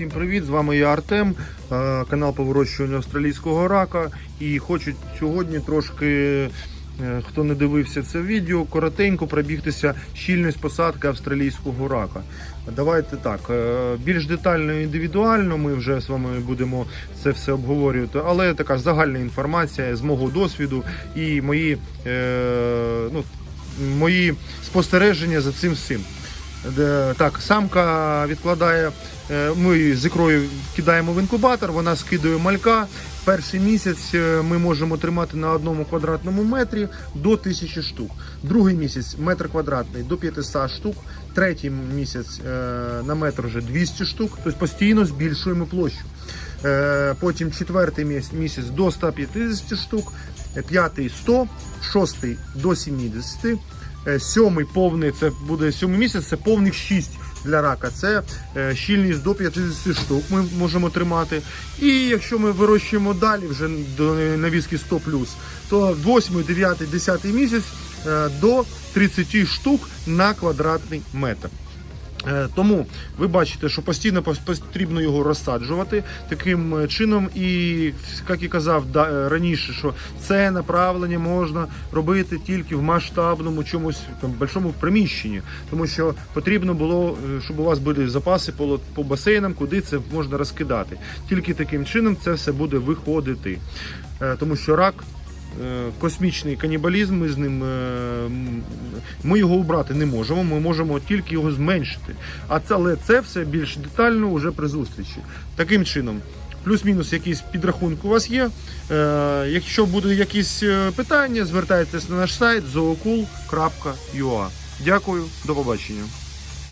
Всім привіт! З вами я Артем, е, канал по вирощуванню австралійського рака. І хочу сьогодні трошки, хто не дивився це відео, коротенько пробігтися щільність посадки австралійського рака. Давайте так, е, більш детально і індивідуально ми вже з вами будемо це все обговорювати, але така загальна інформація з мого досвіду і мої, е, ну, мої спостереження за цим всім. Так, самка відкладає. е, Ми з ікрою кидаємо в інкубатор, вона скидує малька. Перший місяць е, ми можемо тримати на одному квадратному метрі до 1000 штук. Другий місяць метр квадратний до 500 штук. Третій місяць е, на метр вже 200 штук. Тобто постійно збільшуємо площу. Потім четвертий місяць до 150 штук, п'ятий 100, шостий до 70. Е, Сьомий повний це буде сьомий місяць, це повних 6 для рака. Це е, щільність до 50 штук ми можемо тримати. І якщо ми вирощуємо далі, вже до навіски 100 то 8, 9, 10 місяць е, до 30 штук на квадратний метр. Е, Тому ви бачите, що постійно пос- потрібно його розсаджувати таким е, чином. І як і казав е, раніше, що це направлення можна робити тільки в масштабному чомусь там большому приміщенні, тому що потрібно було, щоб у вас були запаси по, по басейнам, куди це можна розкидати. Тільки таким чином це все буде виходити, тому що рак. Е, Космічний канібалізм, ми з ним е, ми його убрати не можемо. Ми можемо тільки його зменшити. А це, але це все більш детально вже при зустрічі. Таким чином, плюс-мінус якісь підрахунки у вас є. Е, якщо будуть якісь питання, звертайтесь на наш сайт zookul.ua. Дякую, до побачення.